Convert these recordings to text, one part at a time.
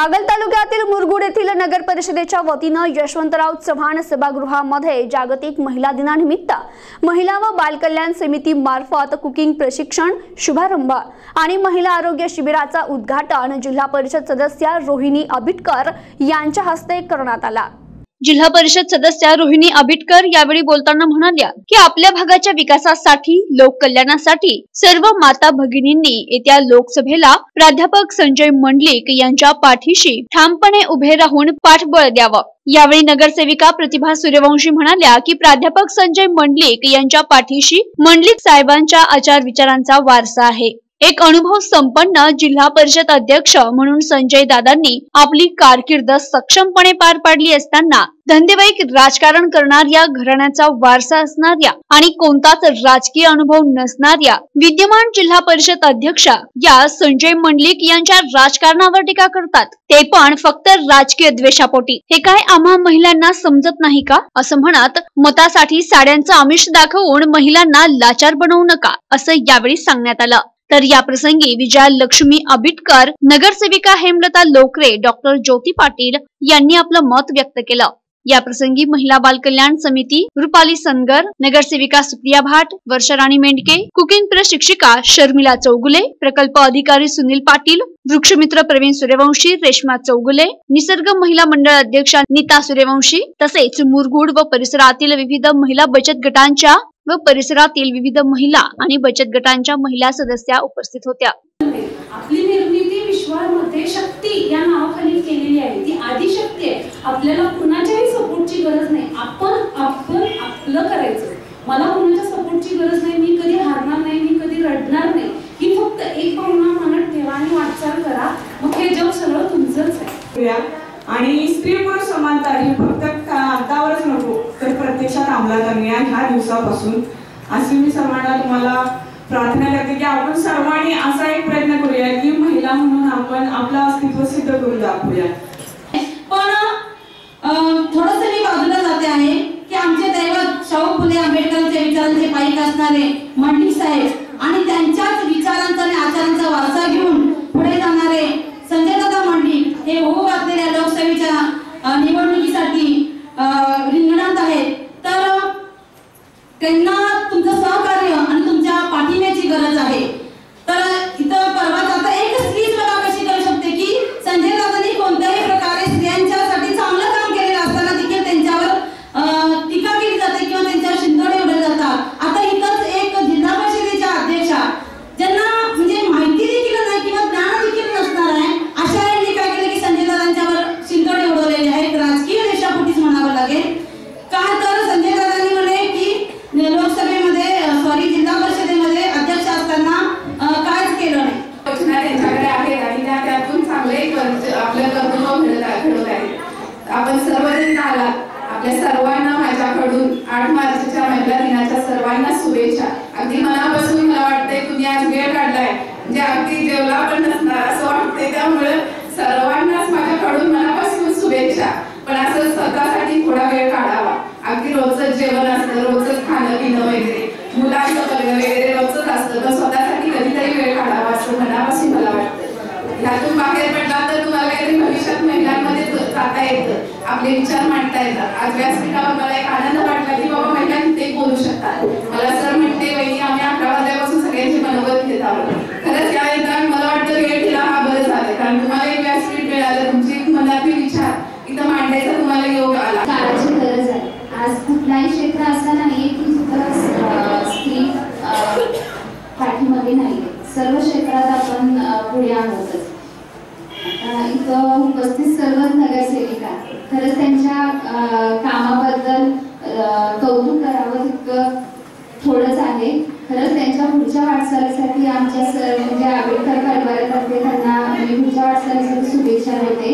कागल तालुक्यातील मुरगुड येथील नगर परिषदेच्या वतीनं यशवंतराव चव्हाण सभागृहामध्ये जागतिक महिला दिनानिमित्त महिला व बालकल्याण समिती मार्फत कुकिंग प्रशिक्षण शुभारंभ आणि महिला आरोग्य शिबिराचा उद्घाटन जिल्हा परिषद सदस्या रोहिणी अबिटकर यांच्या हस्ते करण्यात आला. जिल्हा परिषद सदस्या रोहिणी आबिटकर यावेळी बोलताना म्हणाल्या की आपल्या भागाच्या विकासासाठी लोक कल्याणासाठी सर्व माता भगिनींनी येत्या लोकसभेला प्राध्यापक संजय मंडलिक यांच्या पाठीशी ठामपणे उभे राहून पाठबळ द्यावं. यावेळी नगरसेविका प्रतिभा सूर्यवंशी म्हणाल्या की प्राध्यापक संजय मंडलिक यांच्या पाठीशी मंडलिक साहेबांच्या आचार विचारांचा वारसा आहे. एक अनुभव संपन्न जिल्हा परिषद अध्यक्ष म्हणून संजय दादांनी आपली कारकीर्द सक्षमपणे पार पाडली असताना धंदेवाईक राजकारण करणाऱ्या घराण्याचा वारसा असणाऱ्या आणि कोणताच राजकीय अनुभव नसणाऱ्या विद्यमान जिल्हा परिषद अध्यक्षा या संजय मंडलिक यांच्या राजकारणावर टीका करतात. ते पण फक्त राजकीय द्वेषापोटी. हे काय आम्हा महिलांना समजत नाही का? असं म्हणत मतासाठी साड्यांचं आमिष दाखवून महिलांना लाचार बनवू नका असं यावेळी सांगण्यात आलं. तर या प्रसंगी विजया लक्ष्मी आबिटकर नगरसेविका हेमलता लोकरे डॉक्टर ज्योती पाटील यांनी आपलं मत व्यक्त केलं. या प्रसंगी महिला बाल कल्याण समिती रुपाली सनगर नगरसेविका सुप्रिया भाट वर्षाराणी मेंढके कुकिंग प्रशिक्षिका शर्मिला चौगुले प्रकल्प अधिकारी सुनील पाटील वृक्षमित्र प्रवीण सूर्यवंशी रेश्मा चौगुले निसर्ग महिला मंडळ अध्यक्षा नीता सूर्यवंशी तसेच मुरगुड व परिसरातील विविध महिला बचत गटांच्या व परिसरातील विविध महिला आणि बचत गटांच्या महिला सदस्या उपस्थित होत्या. आपली निर्मिती विश्वामध्ये शक्ती या नावाखाली केलेली आहे. ती आदिशक्ती आहे. आपल्याला कुणाच्याही सपोर्टची गरज नाही. आपण आपण आपलं करायचं. मला कुणाच्या सपोर्टची गरज नाही. मी कधी हारणार नाही. मी कधी रडणार नाही. ही फक्त एक भावना मनात ठेवा आणि वाटचाल करा. मग हे जग सगळं तुमचंच आहे. आणि स्त्री पुरुष समानता ही फक्त कागदावरच नको तर प्रत्यक्षात अंमलात आणूया. ह्या दिवसापासून अशी मी सर्वांना तुम्हाला प्रार्थना करते की आपण सर्वांनी असा एक प्रयत्न करूया की महिला म्हणून आपण आपलं अस्तित्व सिद्ध करून दाखवूया. पण थोडस मी बाजूला जाते आहे की आमचे दैवत शाहू फुले आंबेडकरांच्या विचारांचे पाईक असणारे मंडी साहेब आणि त्यांच्याच विचारांचा आणि आचारांचा वारसा घेऊन निवडणुकीसाठी रिंगणात आहेत. तर त्यांना तुमचं सहकार्य आणि तुमच्या पाठिंब्याची गरज आहे तर इथं परवा आता एक स्त्रीच बघा कशी करू शकते की संजय दादांनी कोणत्याही प्रकारे स्त्रियांच्यासाठी चांगलं काम केलेलं असताना देखील त्यांच्यावर अं, टीका केली जाते किंवा त्यांच्यावर शिंदोडे उडले जातात आता इथंच एक जिल्हा परिषदेच्या अध्यक्षा ज्यांना म्हणजे माहिती देखील नाही किंवा ज्ञान देखील नसणार आहे अशा यांनी काय केलं की संजय दादांच्यावर शिंदोडे उडवलेले आहेत राजकीय देशापोटीच म्हणावं लागेल का तर संजय दादांनी म्हणे की लोकसभेमध्ये सॉरी जिल्हा परिषदेमध्ये अध्यक्ष असताना अं, काहीच केलं नाही योजना त्यांच्याकडे आहेत आणि त्या त्यातून चांगले कर्ज- आपलं कर्तृत्व घडत आहे- घडत आहे आपण सर्वजण आला आपल्या सर्वांना माझ्याकडून आठ मार्चच्या महिला दिनाच्या सर्वांना शुभेच्छा. अगदी मनापासून मला वाटतंय तुम्ही आज वेळ काढलाय. म्हणजे अगदी जेवला पण नसणार असं वाटतंय. त्यामुळे सर्वांनाच माझ्याकडून मनापासून शुभेच्छा. पण असं स्वतःसाठी थोडा वेळ काढावा. अगदी रोजच जेवण असतं रोजच खाणं पिणं वगैरे. मुलांचं बघणं वगैरे रोजच असतं. पण स्वतःसाठी कधीतरी वेळ काढावा असं मनापासून मला वाटतं ह्यातून बाहेर पडला तर तुम्हाला काहीतरी भविष्यात महिलांमध्ये जाता येतं. आपले विचार मांडता येतात. आज व्यासपीठावर मला एक आनंद वाटला की बाबा महिला ते बोलू शकतात. मला सर म्हणते वहिनी आम्ही अकरा वाजल्यापासून सगळ्यांची मनोगत घेत आहोत. खरंच या येतात मला वाटतं वेळ दिला हा बरं झालं कारण तुम्हाला एक व्यासपीठ मिळालं. तुमची मनातील विचार. इथं मांडायचा तुम्हाला योग आला. काळाची गरज आहे. आज कुठलाही क्षेत्र असं नाही की जिथं स्त्री पाठीमध्ये नाही सर्व क्षेत्रात आपण पुढे आहोतच. आता इथं उपस्थित सर्व नगरसेविका खरंच त्यांच्या कामाबद्दल कौतुक करावं तितकं थोडंच आहे. खरंच त्यांच्या पुढच्या वाटचालीसाठी आमच्या सर म्हणजे आंबेडकर परिवारातर्फे त्यांना मी पुढच्या वाटचालीसाठी शुभेच्छा देते.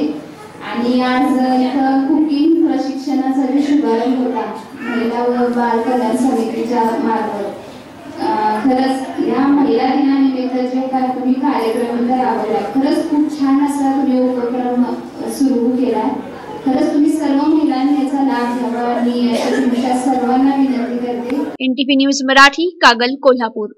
आणि आज इथं कुकिंग प्रशिक्षणाचा जो शुभारंभ होता महिला व बाल कल्याण समितीच्या मार्फत खरंच या महिला जे काय तुम्ही कार्यक्रम राबवला खरंच खूप छान असा तुम्ही उपक्रम सुरू केला खरंच तुम्ही सर्व महिलांनी याचा लाभ घ्यावा आणि सर्वांना विनंती करते. NTP news Marathi Kagal Kolhapur.